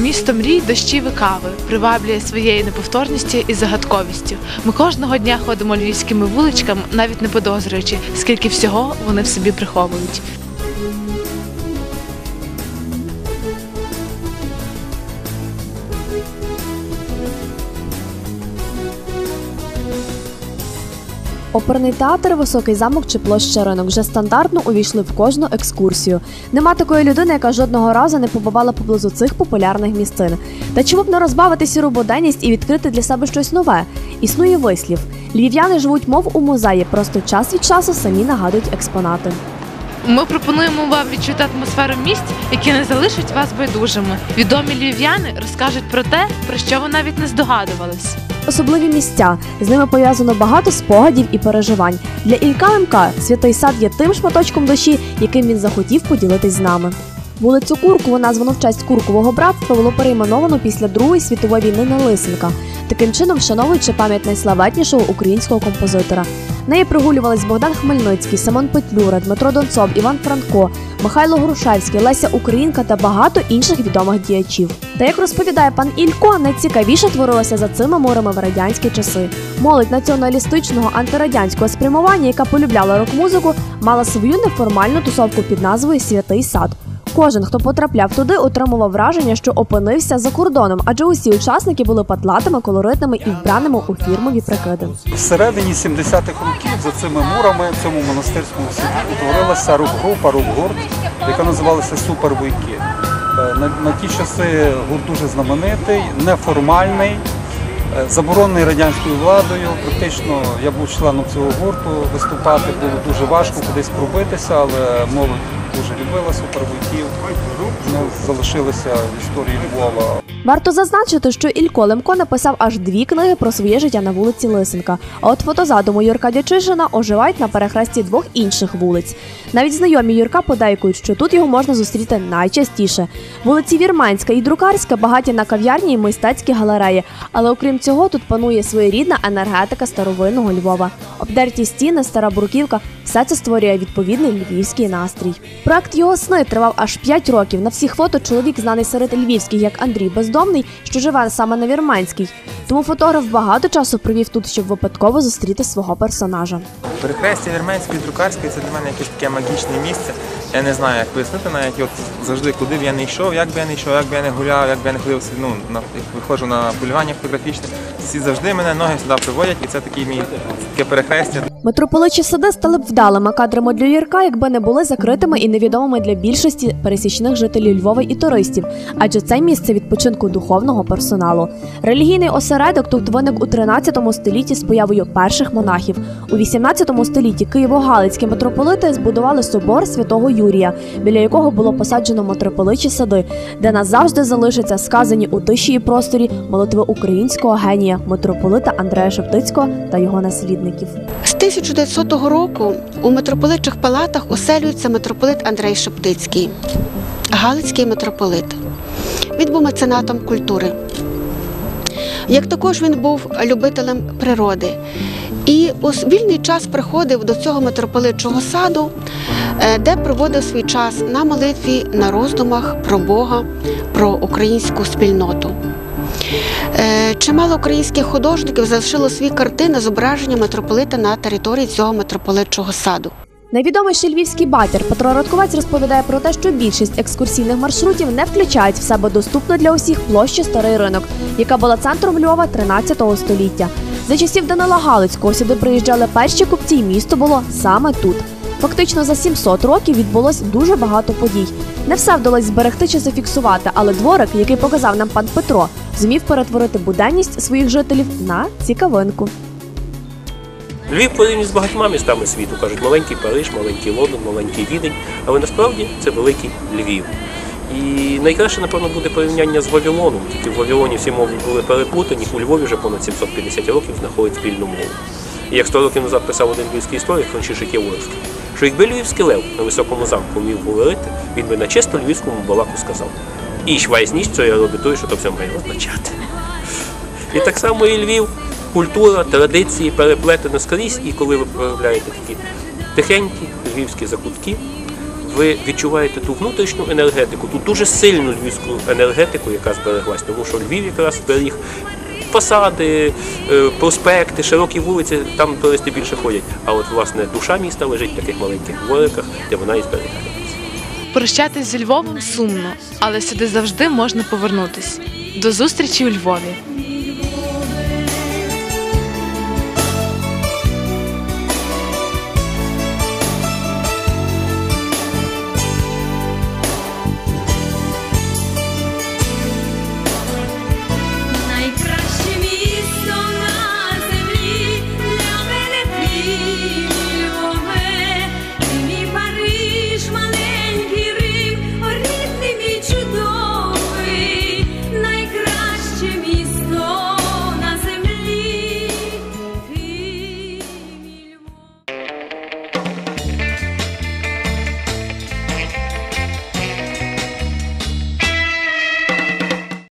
Місто мрій, дощів і кави приваблює своєю неповторністю і загадковістю. Ми кожного дня ходимо львівськими вуличками, навіть не подозрюючи, скільки всього вони в собі приховують. Оперний театр, високий замок чи площа ринок вже стандартно увійшли в кожну екскурсію. Нема такої людини, яка жодного разу не побувала поблизу цих популярних місцин. Та чому б не розбавити сіру буденність і відкрити для себе щось нове? Існує вислів: львів'яни живуть мов у музеї, просто час від часу самі нагадують експонати. Ми пропонуємо вам відчути атмосферу місць, які не залишать вас байдужими. Відомі львів'яни розкажуть про те, про що ви навіть не здогадувались. Особливі місця з ними пов'язано багато спогадів і переживань. Для Ілька Лемка святий сад є тим шматочком душі, яким він захотів поділитись з нами. Вулицю Куркову, названу в честь Куркового братства, було перейменовано після Другої світової війни на Лисенка, таким чином вшановуючи пам'ять найславетнішого українського композитора. Неї прогулювались Богдан Хмельницький, Симон Петлюра, Дмитро Донцов, Іван Франко, Михайло Грушевський, Леся Українка та багато інших відомих діячів. Та як розповідає пан Ілько, найцікавіше творилося за цими морями в радянські часи. Молодь націоналістичного антирадянського спрямування, яка полюбляла рок-музику, мала свою неформальну тусовку під назвою Святий сад. Кожен, хто потрапляв туди, отримував враження, що опинився за кордоном, адже усі учасники були патлатими, колоритними і вбраними у фірмові прикиди. Всередині 70-х років за цими мурами в цьому монастирському селі утворилася рок-група, рок-гурт, яка називалася Супервуйки. Е, На, на ті часи гурт дуже знаменитий, неформальний, е, заборонений радянською владою. Практично я був членом цього гурту. Виступати було дуже важко, кудись пробитися, але молодь дуже любила супервуйків. Вони залишилися в історії Львова. Варто зазначити, що Ілько Лемко написав аж дві книги про своє життя на вулиці Лисенка. А от фотозадуму Юрка Дячишина оживають на перехресті двох інших вулиць. Навіть знайомі Юрка подейкують, що тут його можна зустріти найчастіше. Вулиці Вірменська і Друкарська багаті на кав'ярні і мистецькі галереї. Але окрім цього, тут панує своєрідна енергетика старовинного Львова. Обдерті стіни, стара бруківка все це створює відповідний львівський настрій. Проект його сни тривав аж 5 років. На всіх фото чоловік знаний серед львівських як Андрій Бездомний, що живе саме на Вірменській. Тому фотограф багато часу провів тут, щоб випадково зустріти свого персонажа. Перехрестя Вірменської Друкарської це для мене якесь таке магічне місце. Я не знаю, як пояснити навіть от завжди, куди б я не йшов, як би я не йшов, як би я не гуляв, як би я не ходив ну, на виходжу на полювання фотографічне. Всі завжди мене ноги сюди приводять, і це такий мій таке перехрестя. Митрополичі сади стали б вдалими кадрами для Юрка, якби не були закритими і невідомими для більшості пересічних жителів Львова і туристів, адже це місце відпочинку духовного персоналу. Релігійний осередок тут виник у 13 столітті з появою перших монахів. У 18 столітті Києво-Галицькі митрополити збудували собор святого Юрія, біля якого було посаджено митрополичі сади, де назавжди залишаться сказані у тиші і просторі молитви українського генія митрополита Андрея Шептицького та його наслідників. З 1900 року у митрополитчих палатах оселюється митрополит Андрей Шептицький, Галицький митрополит. Він був меценатом культури. Як також він був любителем природи. І у вільний час приходив до цього митрополитчого саду, е, де проводив свій час на молитві, на роздумах про Бога, про українську спільноту. Е, Чимало українських художників залишило свої картини зображення митрополита на території цього митрополитчого саду. Найвідоміший львівський батір Петро Радковець розповідає про те, що більшість екскурсійних маршрутів не включають в себе доступну для усіх площу Старий ринок, яка була центром Львова 13 століття. За часів Данила Галицького сюди приїжджали перші купці, і місто було саме тут. Фактично за 700 років відбулось дуже багато подій. Не все вдалося зберегти чи зафіксувати, але дворик, який показав нам пан Петро, зумів перетворити буденність своїх жителів на цікавинку. Львів порівняно з багатьма містами світу. Кажуть, маленький Париж, маленький Лондон, маленький Відень, але насправді це великий Львів. І найкраще, напевно, буде порівняння з Вавилоном. Тільки в Вавилоні всі мови були переплутані, у Львові вже понад 750 років знаходять спільну мову. І як 100 років назад писав один львівський історик Франчишек Яворський, що якби львівський лев на високому замку вмів говорити, він би на чисто львівському балаку сказав. Вайс ніч, що я роблю той, що то все має означати. І так само і Львів, культура, традиції переплетено скрізь, і коли ви проявляєте такі тихенькі львівські закутки, ви відчуваєте ту внутрішню енергетику, ту дуже сильну львівську енергетику, яка збереглась, тому що Львів якраз зберіг фасади, е, проспекти, широкі вулиці, там туристи більше ходять. А от власне душа міста лежить в таких маленьких двориках, де вона і зберігається. Прощатись зі Львовом сумно, але сюди завжди можна повернутись. До зустрічі у Львові!